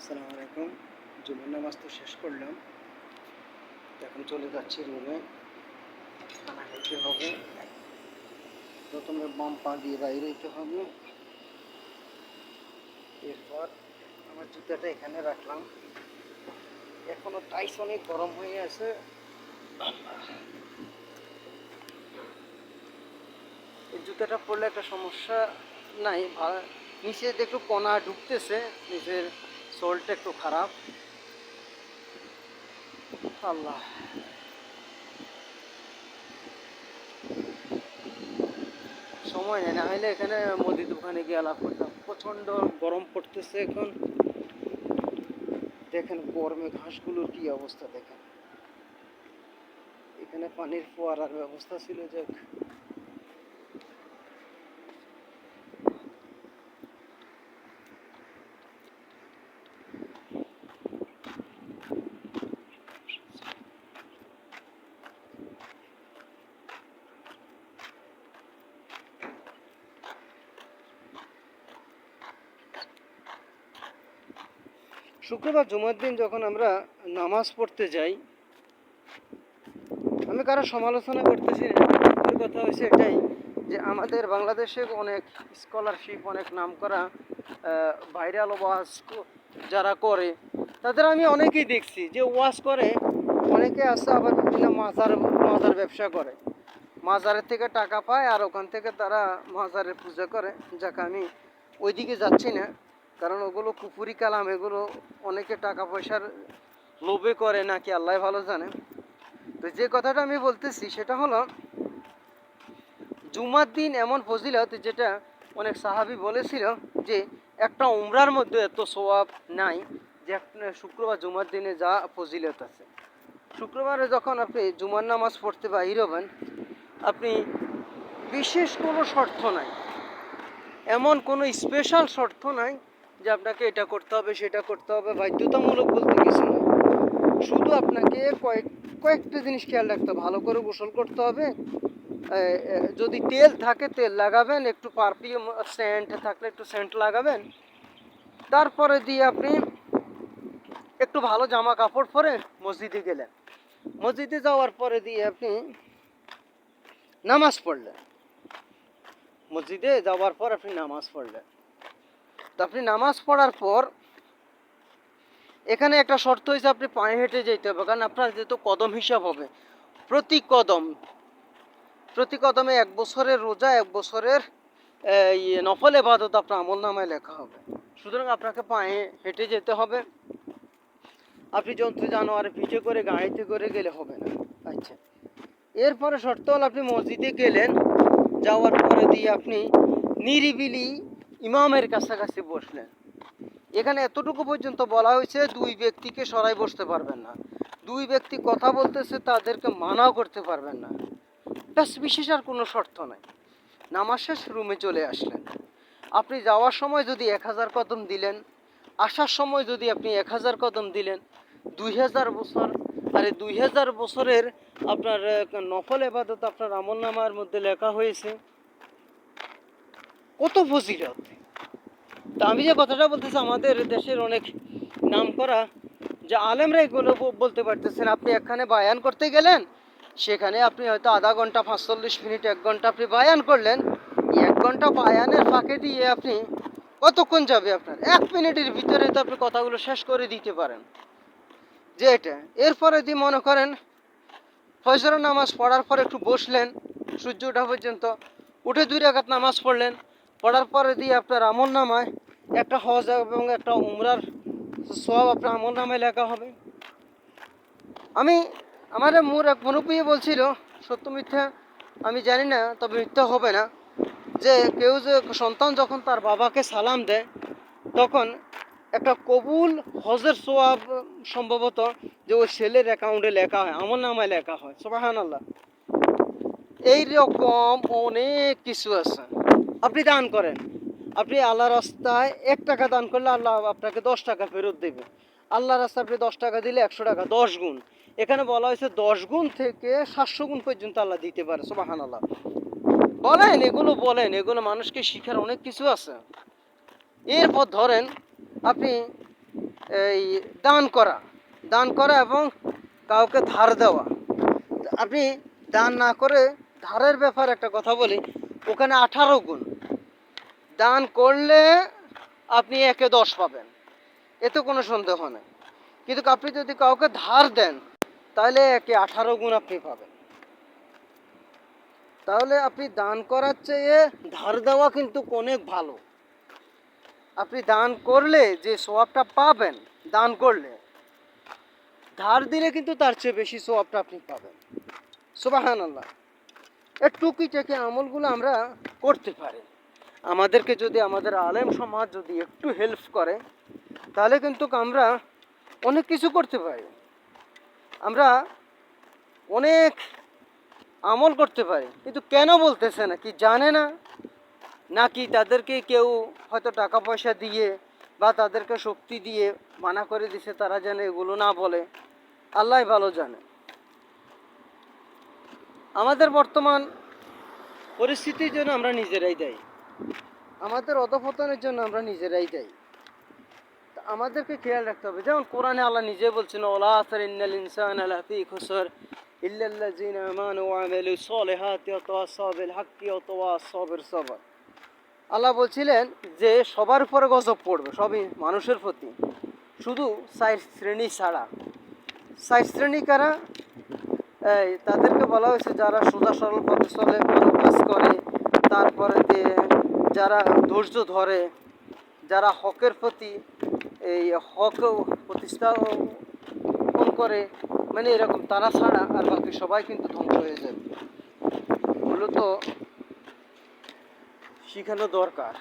আসসালামু আলাইকুম। জুমার নামাজ তো শেষ করলাম। এখন চলে যাচ্ছি রুমে। খানা খাইতে হবে। প্রথমে বাম পা দিয়ে বাইরে যেতে হবে। এরপর আমার জুতাটা এখানে রাখলাম। এখনও টাইস অনেক গরম হয়ে আছে। এই জুতাটা পরলে একটা সমস্যা নাই। নিচে একটু কণা ঢুকতেছে। নিচের সোলটা একটু খারাপ। আল্লাহ। সময় নেই, না হলে এখানে মুদি দোকানে গিয়ে আলাপ করতাম। প্রচণ্ড গরম পড়তেছে এখন। দেখেন গরমে ঘাসগুলোর কি অবস্থা দেখেন। এখানে পানির ফোয়ারার ব্যবস্থা ছিল যে শুক্রবার জুমার দিন যখন আমরা নামাজ পড়তে যাই, আমি কারও সমালোচনা করতেছি না। কথা হয়েছে এটাই যে আমাদের বাংলাদেশে অনেক স্কলারশিপ অনেক নাম করা ভাইরাল ওয়াজ যারা করে, তাদের আমি অনেকেই দেখছি যে ওয়াজ করে, অনেকে আছে আবার বিভিন্ন মাজার মাজার ব্যবসা করে। মাজারের থেকে টাকা পায় আর ওখান থেকে তারা মাজারের পূজা করে। যাকে আমি ওইদিকে যাচ্ছি না। কারণ ওগুলো কুপুরি কালাম, এগুলো অনেকে টাকা পয়সার লোভে করে নাকি, আল্লাহ ভালো জানে। তো যে কথাটা আমি বলতেছি সেটা হলো, জুমার দিন এমন ফজিলত যেটা অনেক সাহাবি বলেছিল যে একটা উমরার মধ্যে এত সোয়াব নাই যে শুক্রবার জুমার দিনে যা ফজিলত আছে। শুক্রবারে যখন আপনি জুমার নামাজ পড়তে বাহির হবেন, আপনি বিশেষ কোনো শর্ত নাই। এমন কোনো স্পেশাল শর্ত নাই যে আপনাকে এটা করতে হবে, সেটা করতে হবে, বাধ্যতামূলক বলতে কিছু না। শুধু আপনাকে কয়েক, কয়েকটা জিনিস খেয়াল রাখতে হবে। ভালো করে গোসল করতে হবে। যদি তেল থাকে, তেল লাগাবেন। একটু পারফিউম সেন্ট থাকলে একটু সেন্ট লাগাবেন। তারপরে দিয়ে আপনি একটু ভালো জামা কাপড় পরে মসজিদে গেলেন। মসজিদে যাওয়ার পরে দিয়ে আপনি নামাজ পড়লেন। মসজিদে যাওয়ার পর আপনি নামাজ পড়লেন। তো আপনি নামাজ পড়ার পর এখানে একটা শর্ত হয়েছে আপনি পায়ে হেঁটে যেতে হবে কারণ আপনার যেহেতু কদম হিসাব হবে। প্রতি কদম প্রতি কদমে এক বছরের রোজা এক বছরের আহ, ইয়ে নফল এবাদত আপনার আমল নামায় লেখা হবে। সুতরাং আপনাকে পায়ে হেঁটে যেতে হবে। আপনি যন্ত্র জানোয়ারে পিঠে করে গাড়িতে করে গেলে হবে না। আচ্ছা। এরপরে শর্ত হল আপনি মসজিদে গেলেন যাওয়ার পরে দিয়ে আপনি নিরিবিলি ইমামের কাছাকাছি বসলেন। এখানে এতটুকু পর্যন্ত বলা হয়েছে দুই ব্যক্তিকে সরাই বসতে পারবেন না। দুই ব্যক্তি কথা বলতেছে তাদেরকে মানাও করতে পারবেন না। ব্যাস, বিশেষ আর কোনো শর্ত নাই। নামাজ শেষ, রুমে চলে আসলেন। আপনি যাওয়ার সময় যদি এক হাজার কদম দিলেন, আসার সময় যদি আপনি এক হাজার কদম দিলেন, দুই হাজার বছর, আর দুই হাজার বছরের আপনার নকল এবাদত আপনার আমল নামার মধ্যে লেখা হয়েছে। কত ফজিলত তা আমি যে কথাটা বলতেছি, আমাদের দেশের অনেক নাম করা যে আলেমরা এগুলো বলতে পারতেছেন, আপনি এখানে বায়ান করতে গেলেন, সেখানে আপনি হয়তো আধা ঘণ্টা, পাঁচচল্লিশ মিনিট, এক ঘণ্টা আপনি বায়ান করলেন, এক ঘণ্টা বায়ানের ফাঁকে দিয়ে আপনি কতক্ষণ যাবে আপনার? এক মিনিটের ভিতরে তো আপনি কথাগুলো শেষ করে দিতে পারেন। যে এটা। এরপরে যদি মনে করেন ফজর নামাজ পড়ার পর একটু বসলেন, সূর্য ওঠা পর্যন্ত, উঠে দুই রাকাত নামাজ পড়লেন পড়ার পরে দিয়ে আপনার আমল নামায়, একটা হজ এবং একটা উমরার সব আপনার আমল নামায় লেখা হবে। আমি, আমার মোর এক মুরব্বী বলছিল, সত্য মিথ্যা আমি জানি না, তবে মিথ্যা হবে না, যে কেউ যে সন্তান যখন তার বাবাকে সালাম দেয়, তখন একটা কবুল হজের সোয়াব সম্ভবত যে ওই ছেলের অ্যাকাউন্টে লেখা হয়, আমল নামায় লেখা হয়। সোবাহান আল্লাহ এই রকম অনেক কিছু আছে। আপনি দান করেন। আপনি আল্লাহ রাস্তায় এক টাকা দান করলে আল্লাহ আপনাকে দশ টাকা ফেরত দেবে। আল্লাহ রাস্তায় আপনি দশ টাকা দিলে একশো টাকা, দশ গুণ। এখানে বলা হয়েছে দশ গুণ থেকে সাতশো গুণ পর্যন্ত আল্লাহ দিতে পারে সোবাহান আল্লাহ বলেন, এগুলো বলেন, এগুলো মানুষকে শিখার অনেক কিছু আছে। এরপর ধরেন, আপনি এই দান করা দান করা এবং কাউকে ধার দেওয়া। আপনি দান না করে ধারের ব্যাপার একটা কথা বলি ওখানে আঠারো গুণ। দান করলে আপনি একে দশ পাবেন। এতে কোনো সন্দেহ নেই। কিন্তু আপনি যদি কাউকে ধার দেন, তাহলে একে আঠারো গুণ আপনি পাবেন। তাহলে আপনি দান করার চেয়ে ধার দেওয়া কিন্তু অনেক ভালো। আপনি দান করলে যে সোয়াবটা পাবেন, দান করলে, ধার দিলে কিন্তু তার চেয়ে বেশি সোয়াবটা আপনি পাবেন। সুবাহান আল্লাহ এর টুকিটাকি আমলগুলো আমরা করতে পারি। আমাদেরকে যদি আমাদের আলেম সমাজ যদি একটু হেল্প করে, তাহলে কিন্তু আমরা অনেক কিছু করতে পারি। আমরা অনেক আমল করতে পারি, কিন্তু কেন বলতেছে না, কি জানে না? নাকি তাদেরকে কেউ হয়তো টাকা পয়সা দিয়ে বা তাদেরকে শক্তি দিয়ে মানা করে দিছে, তারা যেন এগুলো না বলে? আল্লাহ ভালো জানে। আমাদের বর্তমান পরিস্থিতির জন্য আমরা নিজেরাই দায়ী আমাদের অধপতনের জন্য আমরা নিজেরাই দায়ী আমাদেরকে খেয়াল রাখতে হবে। যেমন কোরআনে আল্লাহ নিজে বলছেন ওলা আসর ইন্নাল ইনসান আলা ফি খুসর ইল্লাল্লাযিনা আমানু ওয়া আমিলু সলিহাতি ওয়া তাওয়াসাউ বিল হাক্কি ওয়া তাওয়াসাউ বিস সবর। আল্লাহ বলছিলেন যে, সবার উপরে গজব পড়বে, সবই মানুষের প্রতি। শুধু চার শ্রেণি ছাড়া। চার শ্রেণি কারা? তাদেরকে বলা হয়েছে যারা সোজা সরল পথে চলে ভালো কাজ করে, তারপরে যারা ধৈর্য ধরে, যারা হকের প্রতি এই হক প্রতিস্থাপন করে মানে এরকম তারা ছাড়া আর বাকি সবাই কিন্তু ধ্বংস হয়ে যাবে। মূলত শিখানো দরকার।